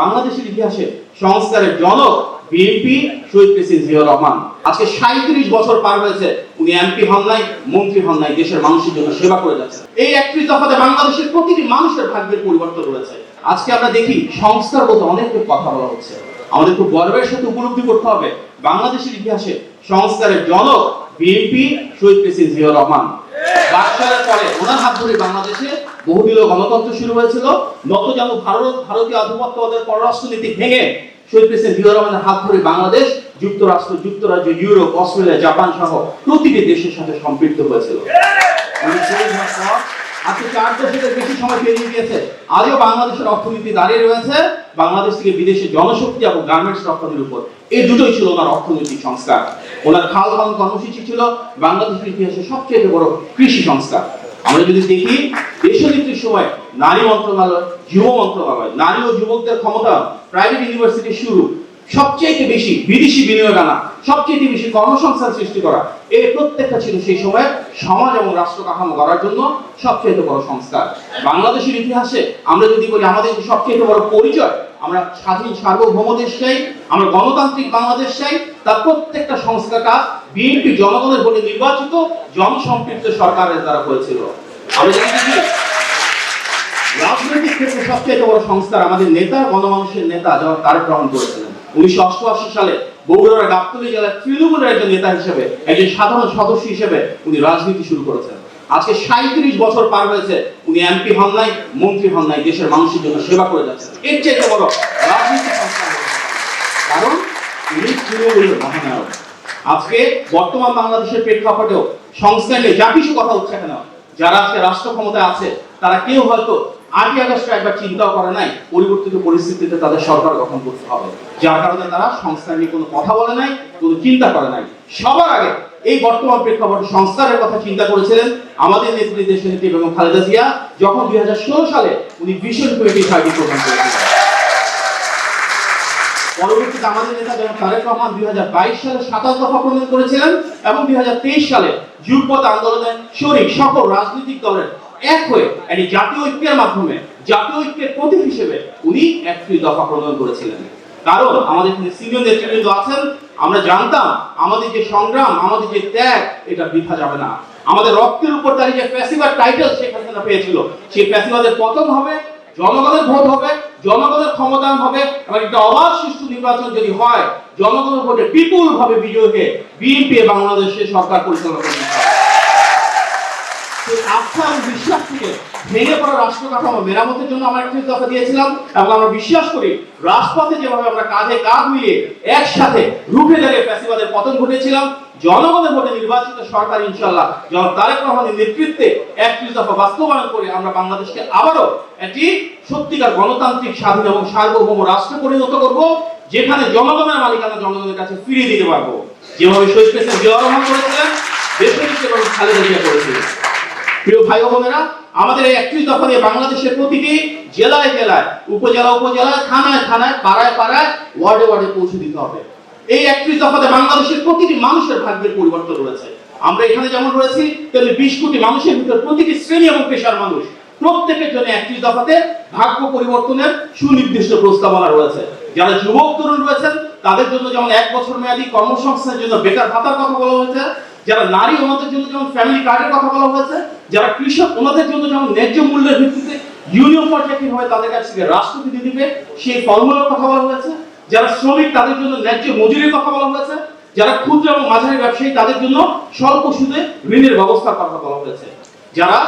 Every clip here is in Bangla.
বাংলাদেশের ইতিহাসে সংস্কারের জনক বিএনপি শহীদ প্রেসিডেন্ট জিয়াউর রহমান। আজকে সাঁত্রিশ বছর পার হয়েছে উনি এমপি হন নাই মন্ত্রী হন নাই দেশের মানুষের জন্য সেবা করে যাচ্ছেন। এই একত্রিশ দফাতে বাংলাদেশের প্রতিটি মানুষের ভাগ্যের পরিবর্তন রয়েছে। আজকে আমরা দেখি সংস্কার বলতে অনেক কথা বলা হচ্ছে। আমাদের খুব গর্বের সাথে উপলব্ধি করতে হবে বাংলাদেশের ইতিহাসে সংস্কারের জনক বিএনপি শহীদ প্রেসিডেন্ট জিয়াউর রহমান। বাকশালের পরে ওনার হাত ধরে বাংলাদেশে বহুদলীয় গণতন্ত্র শুরু হয়েছিল। নতজানু ভারত, ভারতীয় আধিপত্যবাদের পররাষ্ট্রনীতি ভেঙে শহীদ প্রেসিডেন্ট জিয়াউর রহমানের হাত ধরে বাংলাদেশ, যুক্তরাষ্ট্র, যুক্তরাজ্য, ইউরোপ, অস্ট্রেলিয়া, জাপান সহ প্রতিটি দেশের সাথে সম্পৃক্ত হয়েছিল। পর আজকে চার দশকের বেশি সময় পেরিয়ে গিয়েছে। আজও বাংলাদেশের অর্থনীতি দাঁড়িয়ে রয়েছে। বাংলাদেশ থেকে বিদেশে জনশক্তি এবং গার্মেন্টস রপ্তানির উপর এই দুটোই ছিল ওনার অর্থনৈতিক সংস্কার। ওনার খাল খাল কর্মসূচি ছিল বাংলাদেশের ইতিহাসে সবচেয়ে বড় কৃষি সংস্কার। আমরা যদি দেখি, দেশনীতির সময় নারী মন্ত্রণালয়, যুব মন্ত্রণালয়, নারী ও যুবকদের ক্ষমতা প্রাইভেট ইউনিভার্সিটি শুরু। সবচেয়ে বেশি বিদেশি বিনিয়োগ আনা সবচেয়ে বেশি কর্মসংস্থান সৃষ্টি করা, এই প্রত্যেকটা ছিল সেই সময় সমাজ এবং রাষ্ট্র কাঠামো গড়ার জন্য সবচেয়ে বড় সংস্কার। বাংলাদেশের ইতিহাসে আমরা যদি বলি, আমাদের সবচেয়ে বড় পরিচয় আমরা স্বাধীন সার্বভৌম দেশ চাই আমরা গণতান্ত্রিক বাংলাদেশ চাই তার প্রত্যেকটা সংস্কার কাজ বিএনপি জনগণের ভোটে নির্বাচিত জনসম্পৃক্ত সরকারের দ্বারা হয়েছিল। আমরা যদি রাজনৈতিক ক্ষেত্রে সবচেয়ে বড় সংস্কার আমাদের নেতা, গণমানুষের নেতা যারা তারেক রহমান করেছিলেন। উনিশশো অষ্টআশি সালে বগুড়ার গাবতলী জেলার তৃণমূলের একজন নেতা হিসেবে, একজন সাধারণ সদস্য হিসেবে উনি রাজনীতি শুরু করেছেন। আজকে সাঁত্রিশ বছর পার হয়েছে, উনি এমপি হন নাই, মন্ত্রী হন নাই, দেশের মানুষের জন্য সেবা করে যাচ্ছেন। এর চেয়ে বড় রাজনীতি। কারণ উনি তৃণমূলের মহানায়ক। আজকে বর্তমান বাংলাদেশের প্রেক্ষাপটেও সংস্কার নিয়ে যা কিছু কথা হচ্ছে কেন যারা আজকে রাষ্ট্র ক্ষমতায় আছে, তারা কেউ হয়তো আগে আগস্টে একবার চিন্তাও করে নাই, পরিবর্তিত পরিস্থিতিতে তাদের সরকার গঠন করতে হবে। যার কারণে তারা সংস্কার নিয়ে কোনো কথা বলে নাই, কোনো চিন্তা করে নাই। সবার আগে এই বর্তমান প্রেক্ষাপটে সংস্কারের কথা চিন্তা করেছিলেন আমাদের নেত্রী দেশের নেত্রী বেগম খালেদা জিয়া, যখন দুই সালে উনি ভিশন টোয়েন্টি থার্টি প্রোগ্রাম করেছিলেন। পরবর্তীতে আমাদের নেতা যেমন তারেক রহমান দুই হাজার বাইশ সালে সাতাশ দফা প্রণয়ন করেছিলেন এবং দুই হাজার তেইশ সালে যুগপথ আন্দোলনের শরিক সকল রাজনৈতিক দলের এক হয়ে একটি জাতীয় ঐক্যের মাধ্যমে, জাতীয় ঐক্যের প্রতীক হিসেবে উনি একটি দফা প্রণয়ন করেছিলেন। কারণ আমাদের সিনিয়র নেতৃবৃন্দ আছেন আমরা জানতাম আমাদের যে সংগ্রাম, আমাদের যে ত্যাগ, এটা বৃথা যাবে না। আমাদের রক্তের উপর তার যে প্যাসিভার টাইটেল শেখ হাসিনা পেয়েছিল। সেই প্যাসিভাদের পতন হবে, জনগণের ভোট হবে, জনগণের ক্ষমতায়ন হবে, এবং একটা অবাধ সুষ্ঠু নির্বাচন যদি হয়, জনগণের ভোটে বিপুল ভাবে বিজয় হয়ে বিএনপি বাংলাদেশের সরকার পরিচালনা করবে। আস্থা বিশ্বাস ভেঙে পড়া রাষ্ট্র কাঠামো মেরামতের জন্য আমরা একটি দফা দিয়েছিলাম এবং আমরা বিশ্বাস করি রাজপথে যেভাবে আমরা কাঁধে কাঁধ মিলিয়ে একসাথে রুখে দাঁড়িয়ে পতন ঘটেছিলাম, জনগণের ভোটে নির্বাচিত সরকার ইনশাল্লাহ জনাব তারেক রহমানের নেতৃত্বে একটি দফা বাস্তবায়ন করে আমরা বাংলাদেশকে আবারও একটি সত্যিকার গণতান্ত্রিক, স্বাধীন এবং সার্বভৌম রাষ্ট্রে পরিণত করব, যেখানে জনগণের মালিকানা জনগণের কাছে ফিরিয়ে দিতে পারব। যেভাবে শহীদ জিয়াউর রহমান করেছিলেন দেশের এবং খালেদা জিয়া করেছিলেন। ভাই বোনেরা, আমাদের এই একত্রিশ দফা বাংলাদেশের প্রতিটি জেলায় জেলায়, উপজেলা, উপজেলায়, থানায় থানায়, পাড়ায় পাড়ায়, ওয়ার্ডে ওয়ার্ডে পৌঁছে দিতে হবে। এই একত্রিশ দফাতে বাংলাদেশের প্রতিটি মানুষের ভাগ্যের পরিবর্তন রয়েছে। আমরা এখানে যেমন রয়েছি, তেমনি বিশ কোটি মানুষের ভিতর প্রতিটি শ্রেণি এবং পেশার মানুষ প্রত্যেকের জন্য একত্রিশ দফাতে ভাগ্য পরিবর্তনের সুনির্দিষ্ট প্রস্তাবনা রয়েছে। যারা যুবক, তরুণ রয়েছেন, তাদের জন্য যেমন এক বছর মেয়াদী কর্মসংস্থানের জন্য বেকার ভাতার কথা বলা হয়েছে যারা নারী ওনাদের জন্য যেমন ফ্যামিলি কার্ডের কথা বলা হয়েছে, যারা কৃষক ওনাদের জন্য যেমন ন্যায্য মূল্যের ভিত্তিতে ইউনিয়ন পর্যায়ে কীভাবে তাদের কাছ থেকে রাষ্ট্রপতি দিবে সেই ফর্মুলার কথা বলা হয়েছে। যারা শ্রমিক তাদের জন্য ন্যায্য মজুরির কথা বলা হয়েছে। যারা ক্ষুদ্র এবং মাঝারি ব্যবসায়ী তাদের জন্য স্বল্প সুদে ঋণের ব্যবস্থার কথা বলা হয়েছে। যারা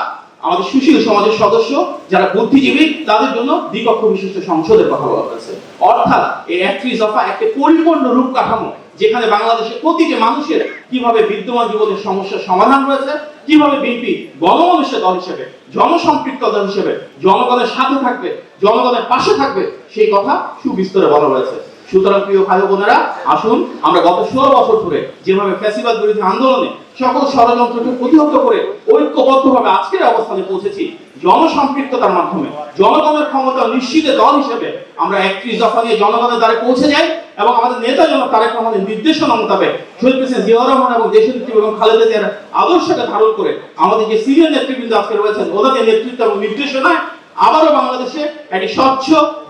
আমাদের সুশীল সমাজের সদস্য, যারা বুদ্ধিজীবী, তাদের জন্য দ্বিকক্ষ বিশিষ্ট সংসদের কথা বলা হয়েছে। অর্থাৎ এই একত্রিশ দফা একটি পরিপূর্ণ রূপ কাঠামো যেখানে বাংলাদেশের প্রতিটি মানুষের কীভাবে বিদ্যমান জীবনের সমস্যার সমাধান রয়েছে, কীভাবে বিএনপি গণমানুষের দল হিসেবে, জনসম্পৃক্ত দল হিসেবে জনগণের সাথে থাকবে, জনগণের পাশে থাকবে, সেই কথা সুবিস্তরে বলা হয়েছে। সুতরাং প্রিয় ভাই বোনেরা, আসুন আমরা গত ষোলো বছর ধরে যেভাবে ফ্যাসিবাদ বিরোধী আন্দোলনে সকল ষড়যন্ত্রকে প্রতিহত করে ঐক্যবদ্ধভাবে আজকের অবস্থানে পৌঁছেছি, জনসম্পৃক্ততার মাধ্যমে, জনগণের ক্ষমতা নিশ্চিত দল হিসেবে আমরা একত্রিশ দফা নিয়ে জনগণের দ্বারে পৌঁছে যাই এবং আমাদের নেতা জন্য তারেক রহমানের নির্দেশনা মোতাবেক শহীদ প্রেসিডেন্ট জিয়া রহমান এবং দেশের দেশনেত্রী এবং খালেদা জিয়ার আদর্শকে ধারণ করে আমাদের যে সিনিয়র নেতৃবৃন্দ আজকে রয়েছেন ওদের নেতৃত্ব এবং নির্দেশনায় আবারও বাংলাদেশে একটি স্বচ্ছ,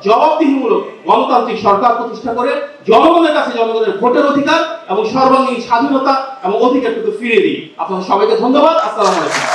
জবাবদিহিমূলক গণতান্ত্রিক সরকার প্রতিষ্ঠা করে জনগণের কাছে জনগণের ভোটের অধিকার এবং সর্বাঙ্গীন স্বাধীনতা এবং অধিকার কিন্তু ফিরিয়ে দিই। আপনাদের সবাইকে ধন্যবাদ। আসসালামু আলাইকুম।